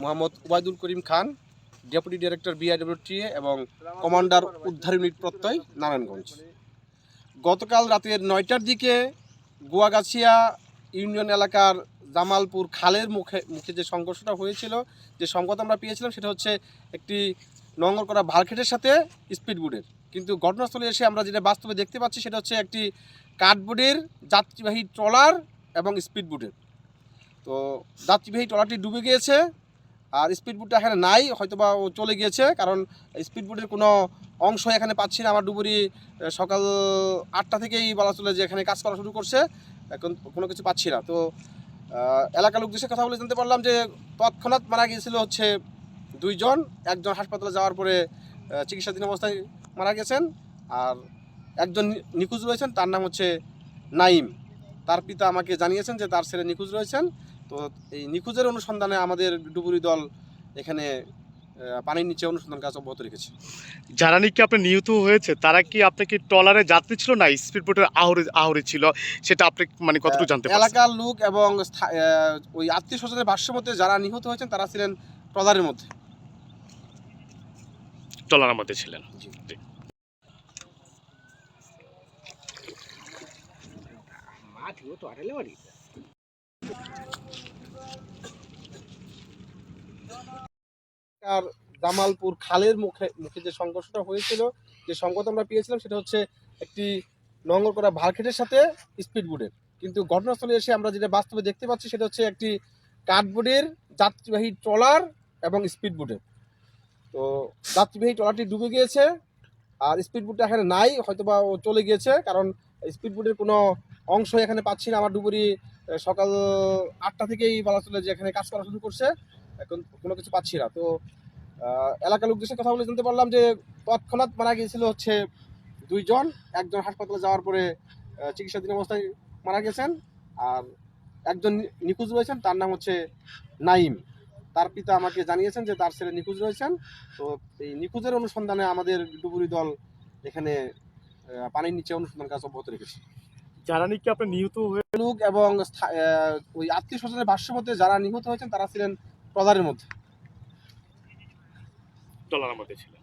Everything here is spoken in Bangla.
Mohammad Obaidul Karim Khan, deputy director BIWTA এবং কমান্ডার উদ্ধার ইউনিট প্রত্যয়, নারায়ণগঞ্জ। গতকাল রাতের নয়টার দিকে গুয়াগাছিয়া ইউনিয়ন এলাকার জামালপুর খালের মুখে মুখে যে সংঘর্ষটা হয়েছিল, যে সংবাদ আমরা পেয়েছিলাম সেটা হচ্ছে একটি নঙ্গর করা ভালখেটের সাথে স্পিডবোটের। কিন্তু ঘটনাস্থলে এসে আমরা যেটা বাস্তবে দেখতে পাচ্ছি সেটা হচ্ছে একটি কাঠবোর্ডের যাত্রীবাহী ট্রলার এবং স্পিডবোটের। তো যাত্রীবাহী ট্রলারটি ডুবে গিয়েছে আর স্পিডবোটটা এখানে নাই, হয়তোবা ও চলে গিয়েছে, কারণ স্পিডবোটের কোনো অংশ এখানে পাচ্ছি না। আমার ডুবুরি সকাল আটটা থেকেই বলা চলে যে এখানে কাজ করা শুরু করছে। এখন কোনো কিছু পাচ্ছি না। তো এলাকার লোকদের কথা বলে জানতে পারলাম যে তৎক্ষণাৎ মারা গিয়েছিল হচ্ছে দুইজন। একজন হাসপাতালে যাওয়ার পরে চিকিৎসাধীন অবস্থায় মারা গেছেন। আর একজন নিখোঁজ রয়েছেন, তার নাম হচ্ছে নাইম। তার পিতা আমাকে জানিয়েছেন যে তার ছেলে নিখোঁজ রয়েছেন। তো এই নিখোঁজের অনুসন্ধানে আমাদের ডুবুরি দল এখানে পানির নিচে অনুসন্ধান কাজ অব্যাহত রেখেছে। যারা নাকি আপনি নিহত হয়েছে? তারা কি আপনাকে ট্রলারে যাত্রী ছিল না? স্পিড বোটের আহরে আহরে ছিল। সেটা আপনি মানে কতটুকু জানতে পারছেন? এলাকার লোক এবং ওই আত্মীয় স্বজনের ভাষ্য মতে যারা নিহত হয়েছেন তারা ছিলেন ট্রলারের মধ্যে। ট্রলারের মধ্যে ছিলেন। জি। জি। আর জামালপুর খালের মুখে মুখে যে সংঘর্ষটা হয়েছিল, যে সংবাদ আমরা পেয়েছিলাম সেটা হচ্ছে একটি নঙ্গর করা ভালখেটের সাথে স্পিডবোটের। কিন্তু ঘটনাস্থলে এসে আমরা যেটা বাস্তবে দেখতে পাচ্ছি সেটা হচ্ছে একটি কাঠবোর্ডের যাত্রীবাহী ট্রলার এবং স্পিডবোটের। তো যাত্রীবাহী ট্রলারটি ডুবে গিয়েছে, আর স্পিডবোটটা এখানে নাই, হয়তোবা ও চলে গিয়েছে, কারণ স্পিডবোটের কোনো অংশ এখানে পাচ্ছি না। আমার ডুবুরি সকাল আটটা থেকেই বলা চলে যে এখানে কাজ করা শুরু করছে। এখন কোনো কিছু পাচ্ছি না। তো এলাকার লোকদের কথা বলে জানতে পারলাম যে তৎক্ষণাৎ মারা গিয়েছিল হচ্ছে দুইজন। একজন হাসপাতালে যাওয়ার পরে চিকিৎসাধীন অবস্থায় মারা গেছেন। আর একজন নিখোঁজ রয়েছেন, তার নাম হচ্ছে নাইম। তার পিতা আমাকে জানিয়েছেন যে তার ছেলে নিখোঁজ রয়েছেন। তো এই নিখোঁজের অনুসন্ধানে আমাদের ডুবুরি দল এখানে পানির নিচে অনুসন্ধান কাজ অব্যাহত রেখেছে। যারা নাকি আপনার নিহত হয়ে লোক এবং ওই আত্মীয় স্বজনের ভাষ্য মধ্যে যারা নিহত হয়েছেন তারা ছিলেন প্রধানের মধ্যে। ট্রলারের মধ্যে ছিলেন।